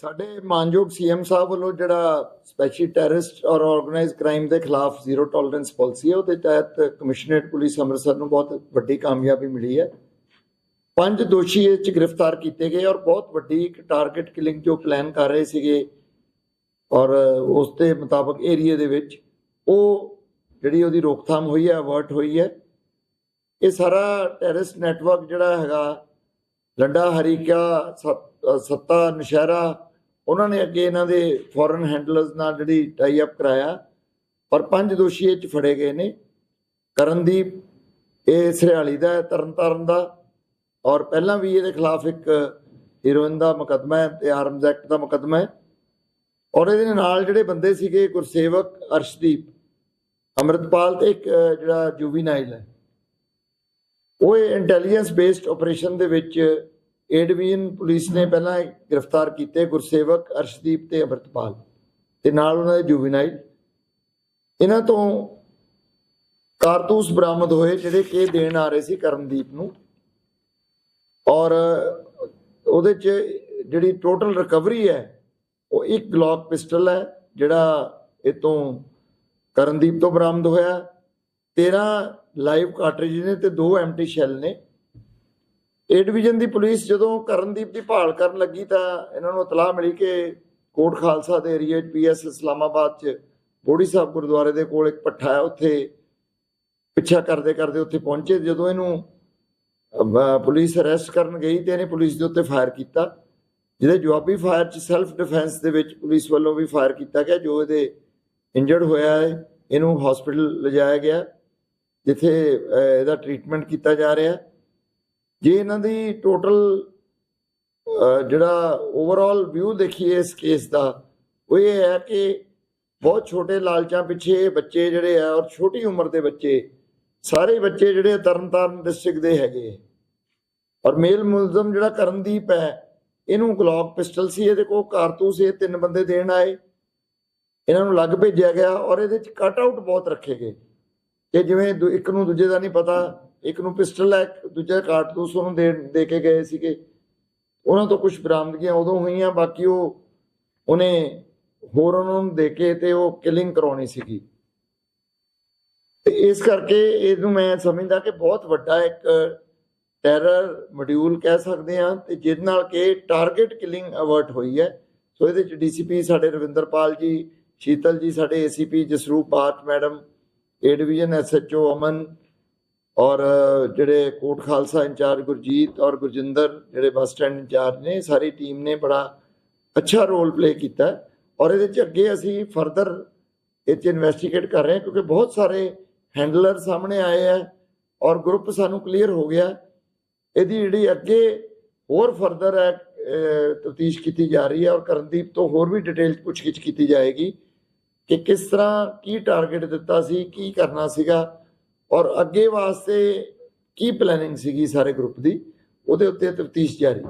ਸਾਡੇ ਮਾਨਯੋਗ ਸੀਐਮ ਸਾਹਿਬ ਵੱਲੋਂ ਜਿਹੜਾ ਸਪੈਸ਼ਲ ਟੈਰਰਿਸਟ ਔਰ ਆਰਗੇਨਾਈਜ਼ਡ ਕ੍ਰਾਈਮ ਦੇ ਖਿਲਾਫ ਜ਼ੀਰੋ ਟੋਲਰੈਂਸ ਪਾਲਿਸੀ ਹੈ, ਉਹਦੇ ਤਹਿਤ ਕਮਿਸ਼ਨਰੇਟ ਪੁਲਿਸ ਅੰਮ੍ਰਿਤਸਰ ਨੂੰ ਬਹੁਤ ਵੱਡੀ ਕਾਮਯਾਬੀ ਮਿਲੀ ਹੈ। ਪੰਜ ਦੋਸ਼ੀ ਇਹ 'ਚ ਗ੍ਰਿਫਤਾਰ ਕੀਤੇ ਗਏ ਔਰ ਬਹੁਤ ਵੱਡੀ ਇੱਕ ਟਾਰਗੇਟ ਕਿਲਿੰਗ ਜੋ ਪਲਾਨ ਕਰ ਰਹੇ ਸੀਗੇ ਔਰ ਉਸ ਦੇ ਮੁਤਾਬਕ ਏਰੀਆ ਦੇ ਵਿੱਚ, ਉਹ ਜਿਹੜੀ ਉਹਦੀ ਰੋਕਥਾਮ ਹੋਈ ਹੈ ਅਵਰਟ ਹੋਈ ਹੈ। ਇਹ ਸਾਰਾ ਟੈਰਰਿਸਟ ਨੈਟਵਰਕ ਜਿਹੜਾ ਹੈਗਾ, ਲੰਡਾ, ਹਰੀਕਾ, ਸੱਤ- ਸੱਤਾ, ਨਸ਼ਹਿਰਾ ਉਹਨਾਂ ਨੇ ਅੱਗੇ ਇਹਨਾਂ ਦੇ ਫੋਰਨ ਹੈਂਡਲਰਸ ਨਾਲ ਜਿਹੜੀ ਟਾਈ ਅਪ ਕਰਾਇਆ ਔਰ ਪੰਜ ਦੋਸ਼ੀ ਇਹ ਚ ਫੜੇ ਗਏ ਨੇ। ਕਰਨਦੀਪ ਇਹ ਸਰਿਆਲੀ ਦਾ ਹੈ, ਤਰਨਤਾਰਨ ਦਾ। ਔਰ ਪਹਿਲਾਂ ਵੀ ਇਹਦੇ ਖਿਲਾਫ ਇੱਕ ਹੀਰੋਇਨ ਦਾ ਮੁਕੱਦਮਾ ਹੈ ਤੇ ਆਰਮਜ਼ ਐਕਟ ਦਾ ਮੁਕੱਦਮਾ ਹੈ। ਔਰ ਇਹਦੇ ਨਾਲ ਜਿਹੜੇ ਬੰਦੇ ਸੀਗੇ ਗੁਰਸੇਵਕ ਅਰਸ਼ਦੀਪ ਅਮਰਿਤਪਾਲ ਤੇ ਇੱਕ ਅ, ਜਿਹੜਾ ਜੁਵੀਨਾਈਲ ਹੈ। ਉਹ ਇੰਟੈਲੀਜੈਂਸ ਬੇਸਡ ਆਪਰੇਸ਼ਨ ਦੇ ਵਿੱਚ ਏ ਡਿਵੀਜ਼ਨ ਪੁਲਿਸ ਨੇ ਪਹਿਲਾਂ ਗ੍ਰਿਫਤਾਰ ਕੀਤੇ ਗੁਰਸੇਵਕ ਅਰਸ਼ਦੀਪ ਤੇ ਅਮਰਤਪਾਲ ਤੇ ਨਾਲ ਉਹਨਾਂ ਦੇ ਜੁਵੀਨਾਈਲ। ਇਹਨਾਂ ਤੋਂ ਕਾਰਤੂਸ ਬਰਾਮਦ ਹੋਏ ਜਿਹੜੇ ਕਿ ਦੇਣ ਆ ਰਹੇ ਸੀ ਕਰਨਦੀਪ ਨੂੰ। ਔਰ ਉਹਦੇ ਚ ਜਿਹੜੀ ਟੋਟਲ ਰਿਕਵਰੀ ਹੈ, ਉਹ ਇੱਕ ਗਲੌਕ ਪਿਸਟਲ ਹੈ, ਜਿਹੜਾ ਇਹ ਤੋਂ ਕਰਨਦੀਪ ਤੋਂ ਬਰਾਮਦ ਹੋਇਆ। 13 ਲਾਈਵ ਕਾਰਟ੍ਰਿਜ ਨੇ ਤੇ ਦੋ ਐਮਟੀ ਸ਼ੈਲ ਨੇ। ਏ ਡਿਵੀਜ਼ਨ ਦੀ ਪੁਲਿਸ ਜਦੋਂ ਕਰਨਦੀਪ ਦੀ ਭਾਲ ਕਰਨ ਲੱਗੀ ਤਾਂ ਇਹਨਾਂ ਨੂੰ ਇਤਲਾਹ ਮਿਲੀ ਕਿ ਕੋਟ ਖਾਲਸਾ ਦੇ ਏਰੀਆ 'ਚ ਪੀਐਸ ਇਸਲਾਮਾਬਾਦ 'ਚ ਬੋੜੀ ਸਾਹਿਬ ਗੁਰਦੁਆਰੇ ਦੇ ਕੋਲ ਇੱਕ ਪੱਠਾ ਹੈ, ਉੱਥੇ ਪਿੱਛਾ ਕਰਦੇ ਕਰਦੇ ਉੱਥੇ ਪਹੁੰਚੇ ਜਦੋਂ ਇਹਨੂੰ ਪੁਲਿਸ ਅਰੈਸਟ ਕਰਨ ਗਈ ਤੇ ਇਹਨੇ ਪੁਲਿਸ ਦੇ ਉੱਤੇ ਫਾਇਰ ਕੀਤਾ ਜਿਹਦੇ ਜਵਾਬੀ ਫਾਇਰ 'ਚ ਸੈਲਫ ਡਿਫੈਂਸ ਦੇ ਵਿੱਚ ਪੁਲਿਸ ਵੱਲੋਂ ਵੀ ਫਾਇਰ ਕੀਤਾ ਗਿਆ, ਜੋ ਇਹਦੇ ਇੰਜਰਡ ਹੋਇਆ ਹੈ, ਇਹਨੂੰ ਹਸਪੀਟਲ ਲਿਜਾਇਆ ਗਿਆ, ਜਿੱਥੇ ਇਹਦਾ ਟ੍ਰੀਟਮੈਂਟ ਕੀਤਾ ਜਾ ਰਿਹਾ ਹੈ। ਜੇ ਇਹਨਾਂ ਦੀ ਟੋਟਲ ਜਿਹੜਾ ਓਵਰਆਲ ਵਿਊ ਦੇਖੀਏ ਇਸ ਕੇਸ ਦਾ, ਉਹ ਇਹ ਹੈ ਕਿ ਬਹੁਤ ਛੋਟੇ ਲਾਲਚਾਂ ਪਿੱਛੇ ਬੱਚੇ ਜਿਹੜੇ ਆ ਔਰ ਛੋਟੀ ਉਮਰ ਦੇ ਬੱਚੇ, ਸਾਰੇ ਬੱਚੇ ਜਿਹੜੇ ਤਰਨਤਾਰਨ ਡਿਸਟ੍ਰਿਕਟ ਦੇ ਹੈਗੇ ਔਰ ਮੇਲ ਮੁਲਜ਼ਮ ਜਿਹੜਾ ਕਰਨਦੀਪ ਹੈ, ਇਹਨੂੰ ਗਲੌਕ ਪਿਸਟਲ ਸੀ, ਇਹਦੇ ਕੋਲ ਕਾਰਤੂਸ ਇਹ ਤਿੰਨ ਬੰਦੇ ਦੇਣ ਆਏ। ਇਹਨਾਂ ਨੂੰ ਲੱਗ ਭੇਜਿਆ ਗਿਆ ਔਰ ਇਹਦੇ ਚ ਕਟ ਆਊਟ ਬਹੁਤ ਰੱਖੇ ਗਏ। ਕਿ ਜਿਵੇਂ ਦੂ- ਇੱਕ ਨੂੰ ਦੂਜੇ ਦਾ ਨਹੀਂ ਪਤਾ ਇੱਕ ਨੂੰ ਪਿਸਟਲ ਹੈ ਇੱਕ ਦੂਜਾ ਕਾਰਤੂਸ ਉਹਨੂੰ ਦੇ ਦੇ ਕੇ ਗਏ ਸੀਗੇ। ਉਹਨਾਂ ਤੋਂ ਕੁਝ ਬਰਾਮਦਗੀਆਂ ਉਦੋਂ ਹੋਈਆਂ, ਬਾਕੀ ਉਹ ਉਹਨੇ ਹੋਰ ਉਹਨਾਂ ਨੂੰ ਦੇ ਕੇ ਤੇ ਉਹ ਕਿਲਿੰਗ ਕਰਾਉਣੀ ਸੀਗੀ। ਤੇ ਇਸ ਕਰਕੇ ਇਹਨੂੰ ਮੈਂ ਸਮਝਦਾ ਕਿ ਬਹੁਤ ਵੱਡਾ ਇੱਕ ਟੈਰਰ ਮੋਡਿਊਲ ਕਹਿ ਸਕਦੇ ਹਾਂ, ਤੇ ਜਿਹਦੇ ਨਾਲ ਕਿ ਟਾਰਗੇਟ ਕਿਲਿੰਗ ਅਵਰਟ ਹੋਈ ਹੈ। ਸੋ ਇਹਦੇ ਚ ਡੀਸੀਪੀ ਸਾਡੇ ਰਵਿੰਦਰਪਾਲ ਜੀ, ਸ਼ੀਤਲ ਜੀ, ਸਾਡੇ ACP Jasroop Batth madam A division SHO Aman ਔਰ ਜਿਹੜੇ ਕੋਟ ਖਾਲਸਾ ਇੰਚਾਰਜ ਗੁਰਜੀਤ ਔਰ ਗੁਰਜਿੰਦਰ, ਜਿਹੜੇ ਬੱਸ ਸਟੈਂਡ ਇੰਚਾਰਜ ਨੇ, ਸਾਰੀ ਟੀਮ ਨੇ ਬੜਾ ਅੱਛਾ ਰੋਲ ਪਲੇ ਕੀਤਾ। ਔਰ ਇਹਦੇ ਚ ਅੱਗੇ ਅਸੀਂ ਫਰਦਰ ਇਹ ਚ ਇਨਵੈਸਟੀਗੇਟ ਕਰ ਰਹੇ ਹਾਂ ਕਿਉਂਕਿ ਬਹੁਤ ਸਾਰੇ ਹੈਂਡਲਰ ਸਾਹਮਣੇ ਆਏ ਆ ਔਰ ਗਰੁੱਪ ਸਾਨੂੰ ਕਲੀਅਰ ਹੋ ਗਿਆ। ਇਹਦੀ ਜਿਹੜੀ ਅੱਗੇ ਹੋਰ ਫਰਦਰ ਹੈ ਤਫਤੀਸ਼ ਕੀਤੀ ਜਾ ਰਹੀ ਹੈ ਔਰ ਕਰਨਦੀਪ ਤੋਂ ਹੋਰ ਵੀ ਡਿਟੇਲ ਪੁੱਛਗਿੱਛ ਕੀਤੀ ਜਾਏਗੀ ਕਿ ਕਿਸ ਤਰ੍ਹਾਂ, ਕੀ ਟਾਰਗੇਟ ਦਿੱਤਾ ਸੀ, ਕੀ ਕਰਨਾ ਸੀਗਾ। ਔਰ ਅੱਗੇ ਵਾਸਤੇ ਕੀ ਪਲੈਨਿੰਗ ਸੀਗੀ ਸਾਰੇ ਗਰੁੱਪ ਦੀ? ਉਹਦੇ ਉੱਤੇ ਤਫਤੀਸ਼ ਜਾਰੀ।